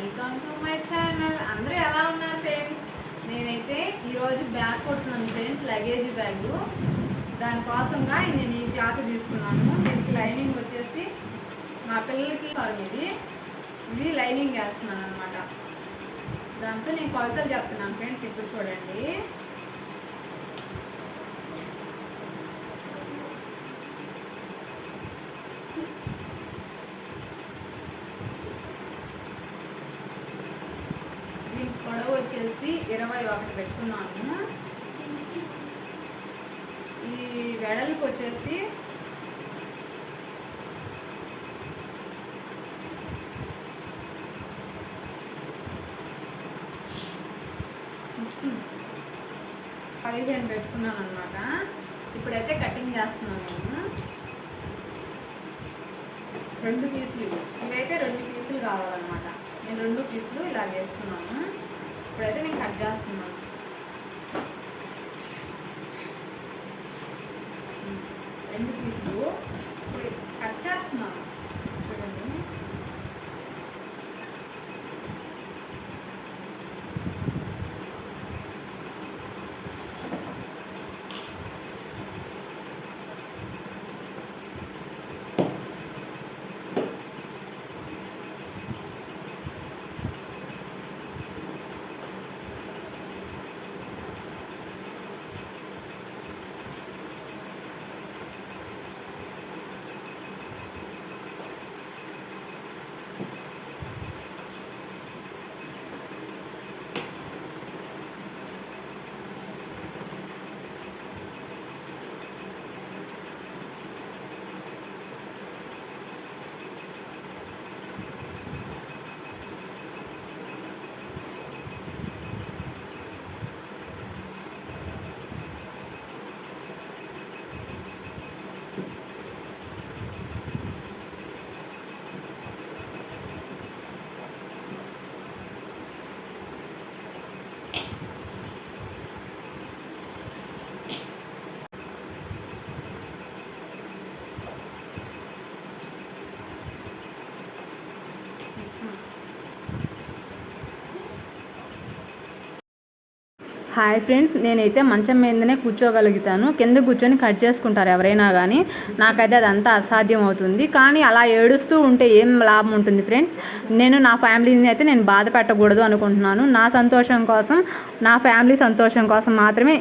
Welcome to my channel అందరూ ఎలా ఉన్నారు ఫ్రెండ్స్ నేనైతే ఈరోజు బ్యాగ్ కొడుతున్నాను ఫ్రెండ్స్ లగేజ్ బ్యాగ్ దానికోసంగా నేను ఈ క్లాత్ తీసుకున్నాను. దీనికి లైనింగ్ వచ్చేసి మా పిల్లలకి ఇది. ఇది లైనింగ్ వేస్తున్నాను అనమాట దాంతో నేను కొలతలు చెప్తున్నాను ఫ్రెండ్స్ ఇప్పుడు చూడండి దీని పొడవు వచ్చేసి ఇరవై ఒకటి పెట్టుకున్నాను. ఈ వెడల్పు వచ్చేసి పదిహేను పెట్టుకున్నాను అనమాట ఇప్పుడైతే కటింగ్ చేస్తున్నాను నేను. రెండు పీసులు ఇవైతే రెండు పీసులు కావాలన్నమాట. నేను రెండు పీసులు ఇలా వేసుకున్నాను. ఇప్పుడైతే నేను కట్ చేస్తున్నాను రెండు పీసులు ఇప్పుడు కట్ చేస్తున్నాను చూడండి హాయ్ ఫ్రెండ్స్ నేనైతే మంచం మీదనే కూర్చోగలుగుతాను. కింద కూర్చొని కట్ చేసుకుంటారు ఎవరైనా కానీ నాకైతే అదంతా అసాధ్యం అవుతుంది కానీ అలా ఏడుస్తూ ఉంటే ఏం లాభం ఉంటుంది ఫ్రెండ్స్? నేను నా ఫ్యామిలీని అయితే నేను బాధ పెట్టకూడదు అనుకుంటున్నాను. నా సంతోషం కోసం నా ఫ్యామిలీ సంతోషం కోసం మాత్రమే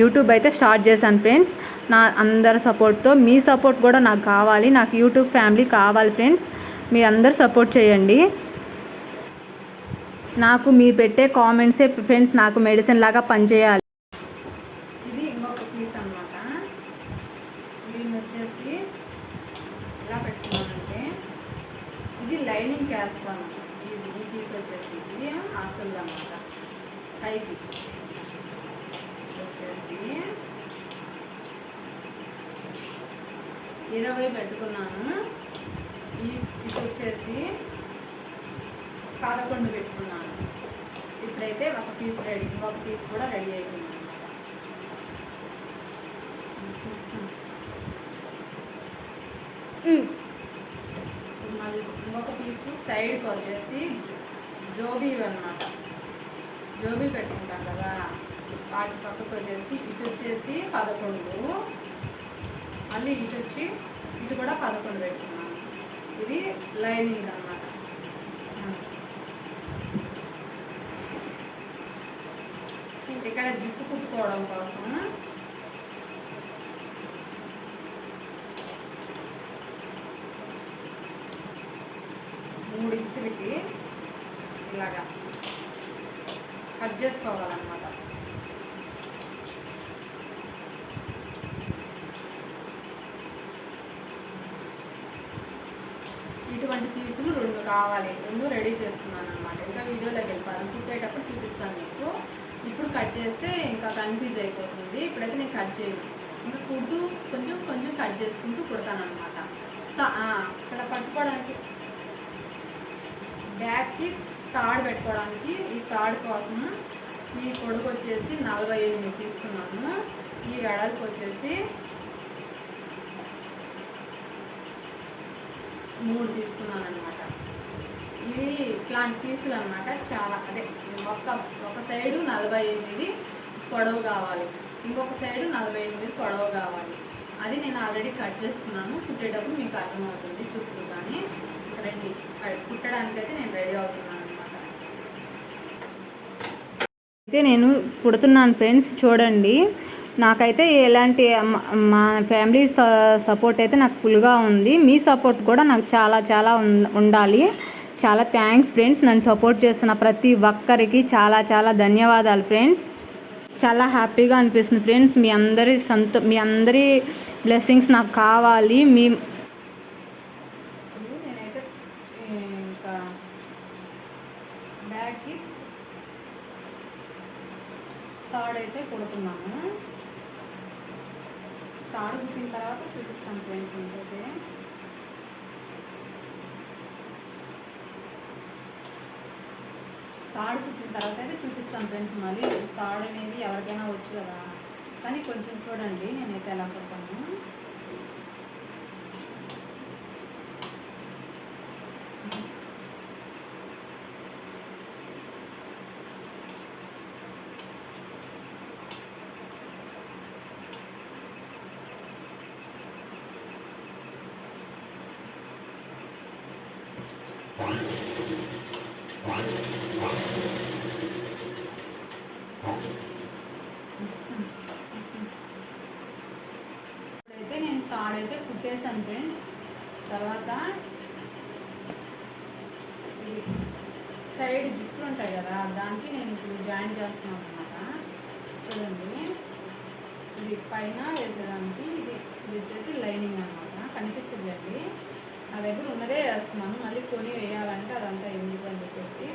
యూట్యూబ్ అయితే స్టార్ట్ చేశాను ఫ్రెండ్స్. నా అందరి సపోర్ట్తో మీ సపోర్ట్ కూడా నాకు కావాలి. నాకు యూట్యూబ్ ఫ్యామిలీ కావాలి ఫ్రెండ్స్. మీరు అందరు సపోర్ట్ చేయండి. నాకు మీరు పెట్టే కామెంట్సే ఫ్రెండ్స్ నాకు మెడిసిన్ లాగా పనిచేయాలి ఇది ఇంకొక పీస్ అన్నమాట దీన్ని వచ్చేసి ఎలా పెట్టుకున్నానంటే ఇది లైనింగ్ వేస్తాను ఇది ఈ పీస్ వచ్చేసి ఇది అసలు అన్నమాట పైకి వచ్చేసి ఇరవై పెట్టుకున్నాను ఈ ఇది వచ్చేసి పదకొండు పెట్టుకున్నాను. ఇప్పుడైతే ఒక పీస్ రెడీ ఇంకొక పీస్ కూడా రెడీ అయిపోయింది. మళ్ళీ ఇంకొక పీస్ సైడ్కి వచ్చేసి జోబీ అన్నమాట. జోబీ పెట్టుకుంటాం కదా. వాటి పక్కకు వచ్చేసి ఇటు వచ్చేసి పదకొండు. మళ్ళీ ఇటు వచ్చి ఇటు కూడా పదకొండు పెట్టుకున్నాను. ఇది లైనింగ్ అన్నమాట ఇక్కడ జుట్టు కుట్టుకోవడం కోసం మూడు ఇంచులకి ఇలాగా కట్ చేసుకోవాలన్నమాట. ఇటువంటి పీసులు రెండు కావాలి. రెండు రెడీ చేసుకున్నాను అనమాట ఇంకా వీడియోలోకి వెళ్ళిపోవాలి కుట్టేటప్పుడు చూపిస్తాను మీకు. ఇప్పుడు కట్ చేస్తే ఇంకా కన్ఫ్యూజ్ అయిపోతుంది. ఇప్పుడైతే నేను కట్ చేయను. ఇంకా కుడుతూ కొంచెం కొంచెం కట్ చేసుకుంటూ కుడతాను అనమాట ఇక్కడ పట్టుకోవడానికి బ్యాగ్కి తాడు పెట్టుకోవడానికి ఈ తాడు కోసం ఈ పొడుగు వచ్చేసి నలభై ఎనిమిది తీసుకున్నాను. ఈ వెడల్పు వచ్చేసి మూడు తీసుకున్నాను అనమాట ఇవి ఇట్లాంటి పీసులు అనమాట చాలా అదే ఒక్క సైడు నలభై ఎనిమిది పొడవు కావాలి. ఇంకొక సైడు నలభై ఎనిమిది పొడవు కావాలి. అది నేను ఆల్రెడీ కట్ చేసుకున్నాను. కుట్టేటప్పుడు మీకు అర్థమవుతుంది. చూస్తుంటాను రండి. కుట్టడానికైతే నేను రెడీ అవుతున్నాను అనమాట అయితే నేను పుడుతున్నాను ఫ్రెండ్స్ చూడండి. నాకైతే ఎలాంటి మా ఫ్యామిలీ సపోర్ట్ అయితే నాకు ఫుల్గా ఉంది. మీ సపోర్ట్ కూడా నాకు చాలా చాలా ఉండాలి. చాలా థ్యాంక్స్ ఫ్రెండ్స్ నన్ను సపోర్ట్ చేస్తున్న ప్రతి ఒక్కరికి చాలా చాలా ధన్యవాదాలు ఫ్రెండ్స్ చాలా హ్యాపీగా అనిపిస్తుంది ఫ్రెండ్స్ మీ అందరి సంతో మీ అందరి బ్లెస్సింగ్స్ నాకు కావాలి. మీ ఇప్పుడు నేనైతే ఏ, ఇంకా బ్యాగ్కి తాడు అయితే కుడుతున్నాను తాడు కుట్టిన తర్వాత చూపిస్తాను ఫ్రెండ్స్ ఇంకైతే తాడు కుట్టిన తర్వాత అయితే ఫ్రెండ్స్ మళ్ళీ తాడు అనేది ఎవరికైనా వచ్చు కదా. కానీ కొంచెం చూడండి నేనైతే ఎలా కుడతాను. ఇప్పుడైతే నేను తాడైతే కుట్టేసాను ఫ్రెండ్స్ తర్వాత సైడ్ జుట్లు ఉంటాయి కదా దానికి నేను ఇప్పుడు జాయిన్ చేస్తున్నాను అనమాట చూడండి. ఇది పైన వేసేదానికి ఇది ఇది వచ్చేసి లైనింగ్ అనమాట కనిపించదండి నా దగ్గర ఉన్నదే వేస్తున్నాను. మళ్ళీ కొని వేయాలంటే అదంతా ఎందుకు అని చెప్పేసి.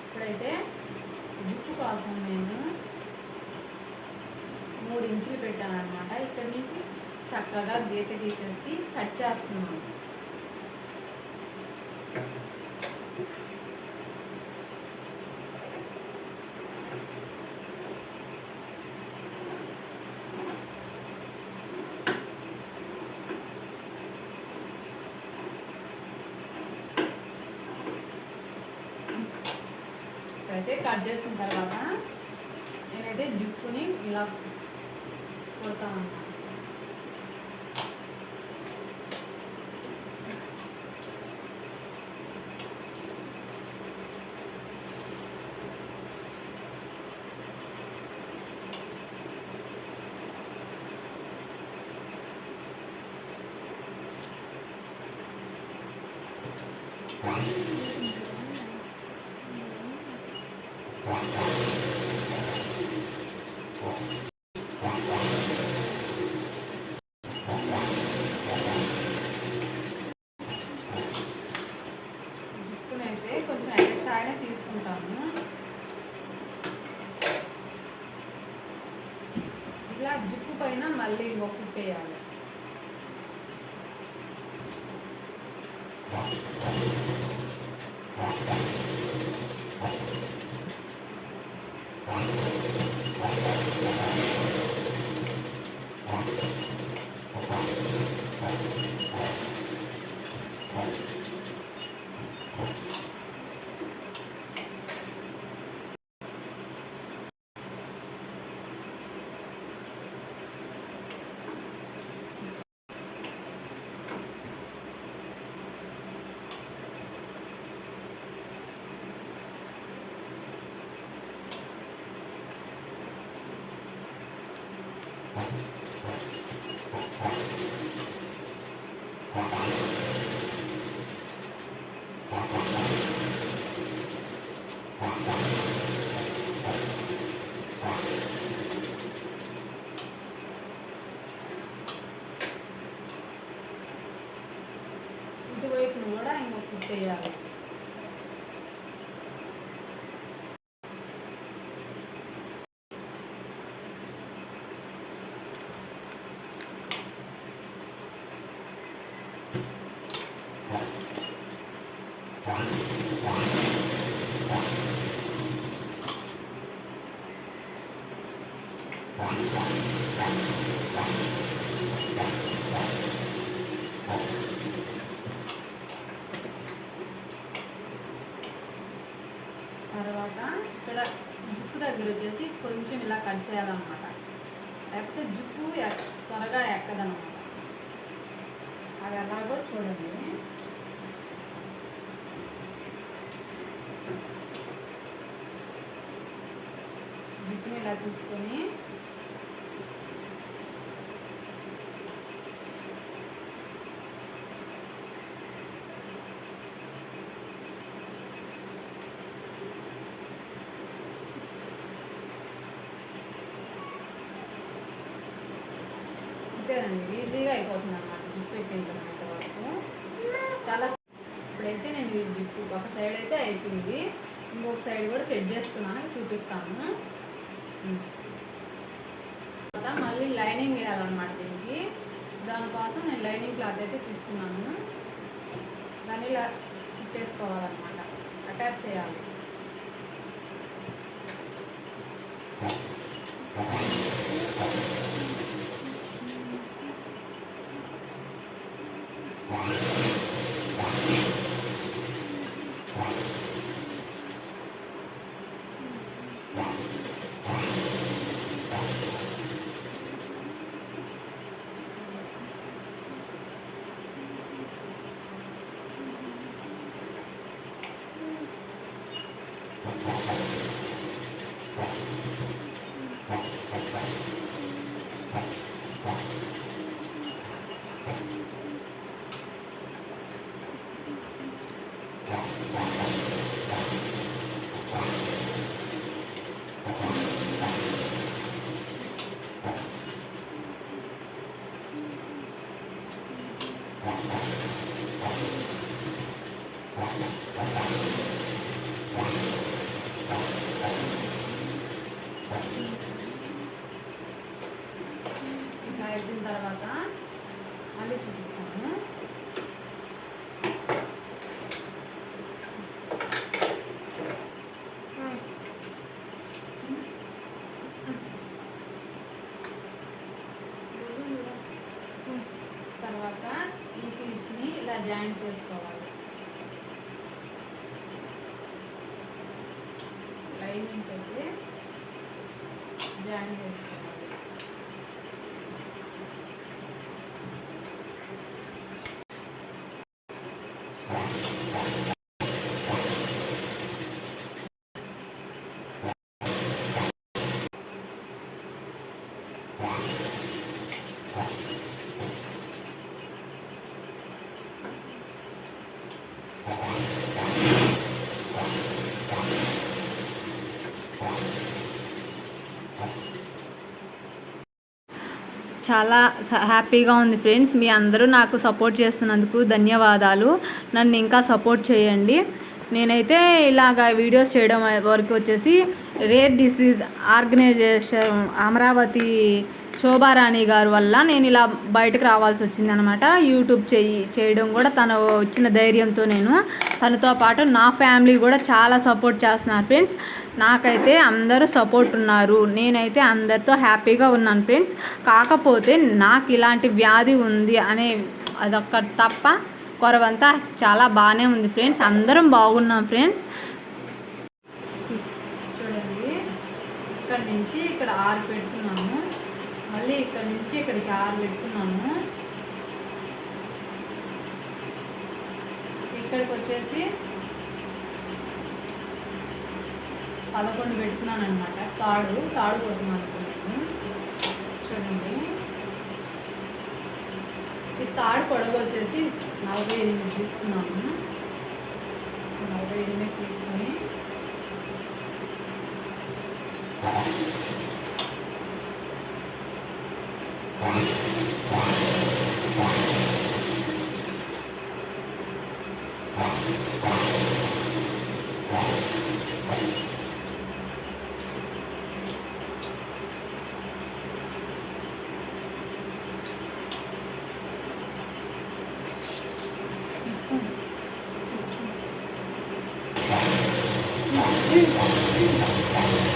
ఇప్పుడైతే జుట్టు కోసం నేను మూడు ఇంచులు పెట్టాను అనమాట ఇక్కడి నుంచి చక్కగా గీత గీసేసి కట్ చేస్తున్నాను. అయితే కట్ చేసిన తర్వాత నేనైతే జుక్కుని ఇలా కొడతాను అన్నమాట జుట్టునైతే కొంచెం ఎక్స్ట్రా అయినా తీసుకుంటాను ఇలా జుట్టు పైన మళ్ళీ ఇంకొక కుట్టేయాలి కుట్టేయాలి తర్వాత ఇక్కడ జుట్టు దగ్గర వచ్చేసి కొంచెం లేదనమాట లేకపోతే జుట్టు త్వరగా ఎక్కదనమాట అది ఎలాగో చూడండి. జుట్టుని ఇలా తీసుకొని ఈజీగా అయిపోతుంది అనమాట జిప్పు ఎక్కించడం అయితే వరకు. చాలా ఇప్పుడైతే నేను ఈ జిప్పు ఒక సైడ్ అయితే అయిపోయింది. ఇంకొక సైడ్ కూడా సెట్ చేసుకున్నాను చూపిస్తాను. తర్వాత మళ్ళీ లైనింగ్ వేయాలన్నమాట దీనికి. దానికోసం నేను లైనింగ్ క్లాత్ అయితే తీసుకున్నాను. దాన్ని ఇలా చుట్టేసుకోవాలన్నమాట అటాచ్ చేయాలి. ఇట్లా తర్వాత మళ్ళీ చూపిస్తాను. తర్వాత ఈ పీస్ని ఇలా జాయింట్ చేసుకుంటాను లైనింగ్ అయితే జాయిన్ చేసుకోవాలి చాలా స- హ్యాపీగా ఉంది ఫ్రెండ్స్. మీ అందరూ నాకు సపోర్ట్ చేస్తున్నందుకు ధన్యవాదాలు. నన్ను ఇంకా సపోర్ట్ చేయండి. నేనైతే ఇలాగ వీడియోస్ చేయడం వరకు వచ్చేసి rare disease organisation Amaravati Shobharani garu వల్ల నేను ఇలా బయటకు రావాల్సి వచ్చింది అనమాట యూట్యూబ్ చేయి చేయడం కూడా తను వచ్చిన ధైర్యంతో నేను తనతో పాటు నా ఫ్యామిలీ కూడా చాలా సపోర్ట్ చేస్తున్నారు ఫ్రెండ్స్. నాకైతే అందరూ సపోర్ట్ ఉన్నారు. నేనైతే అందరితో హ్యాపీగా ఉన్నాను ఫ్రెండ్స్. కాకపోతే నాకు ఇలాంటి వ్యాధి ఉంది అనే అదొక్క తప్ప కొరవంతా చాలా బాగానే ఉంది ఫ్రెండ్స్. అందరం బాగున్నాం ఫ్రెండ్స్. చూడండి ఇక్కడ నుంచి ఇక్కడ ఆరు పెడుతున్నాము మళ్ళీ ఇక్కడ నుంచి ఇక్కడికి ఆరు పెట్టుకున్నాము. ఇక్కడికి వచ్చేసి పదకొండు పెట్టుకున్నాను అనమాట తాడు తాడు కొడుతున్నాను చూడండి. ఈ తాడు పొడవు వచ్చేసి నలభై ఎనిమిది తీసుకున్నాము. నలభై ఎనిమిది తీసుకొని Thank you.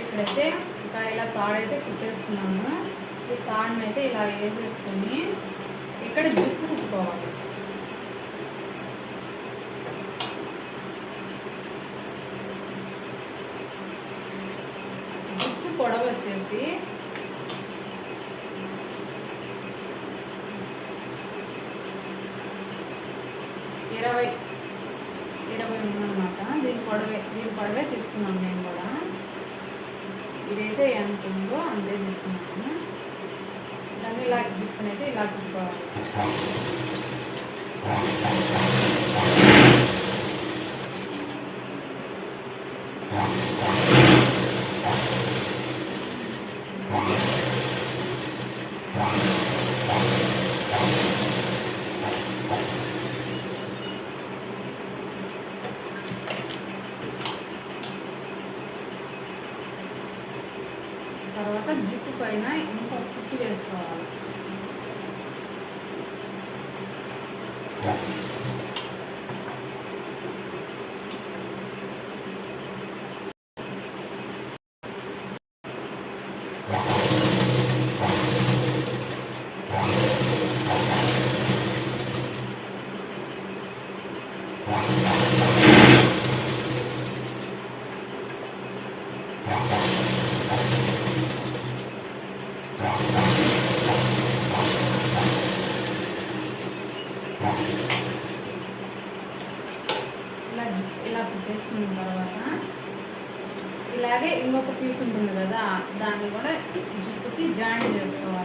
ఇక్కడైతే ఇంకా ఇలా తాడైతే కుట్టేసుకున్నాము. ఈ తాడునైతే ఇలా వేసేసుకొని ఇక్కడ జుట్టు Yeah. ఒక పీస్ ఉంటుంది కదా దాన్ని కూడా జుట్టుకి జాయిన్ చేసుకోవాలి.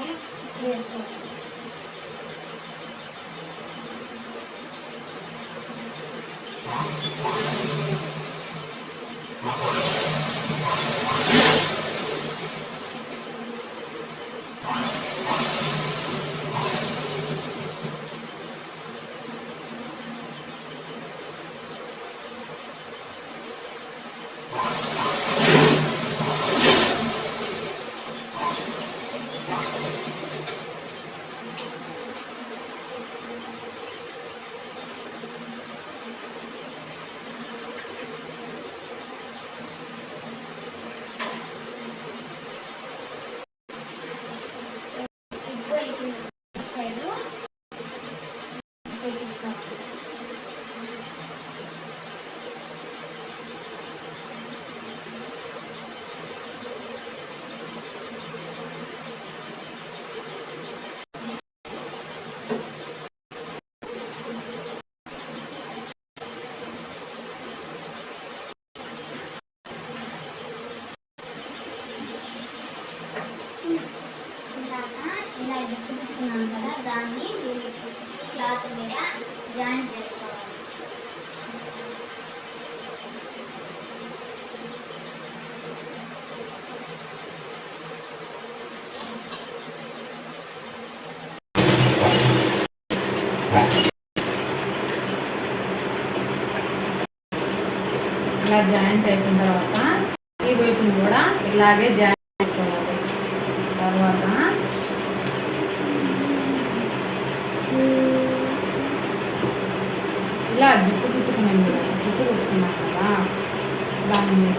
కూడా ఇలాగే వేసుకోవాలి చుట్టూ అయిపోయింది సైడు పెట్టించుకోవాలి ఇందాక ఇలా ఎత్తుకున్నాం కదా దాన్ని ఈ క్లాత్ మీద జాయింట్ చేసుకోవాలి ఇలా జాయింట్ అయిపోయిన తర్వాత ఈ వైపుని కూడా ఇలాగే జాయింట్ చేసుకోవాలి. తర్వాత ఇలా జుట్టు కుట్టుకునేది కదా జుట్టు కుట్టుకున్నాం కదా దాని మీద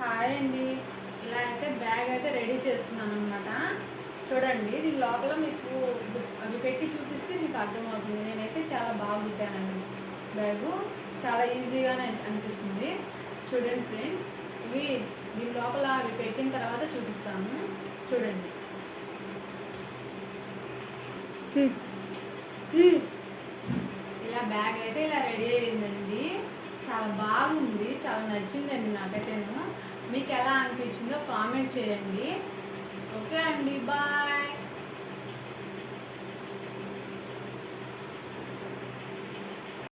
హాయ్ అండి ఇలా అయితే బ్యాగ్ అయితే రెడీ చేసుకున్నాను అనమాట చూడండి దీని లోపల మీకు అవి పెట్టి చూపిస్తే మీకు అర్థమవుతుంది. నేనైతే చాలా బాగా కుట్టానండి బ్యాగు చాలా ఈజీగానే అనిపిస్తుంది. చూడండి ఫ్రెండ్స్ ఇవి దీని లోపల అవి పెట్టిన తర్వాత చూపిస్తాను. చూడండి. ఇలా బ్యాగ్ అయితే ఇలా రెడీ అయిందండి. చాలా బాగుంది. చాలా నచ్చిందండి నాకైతేను. మీకు ఎలా అనిపించిందో కామెంట్ చేయండి. ఓకే అండి బాయ్.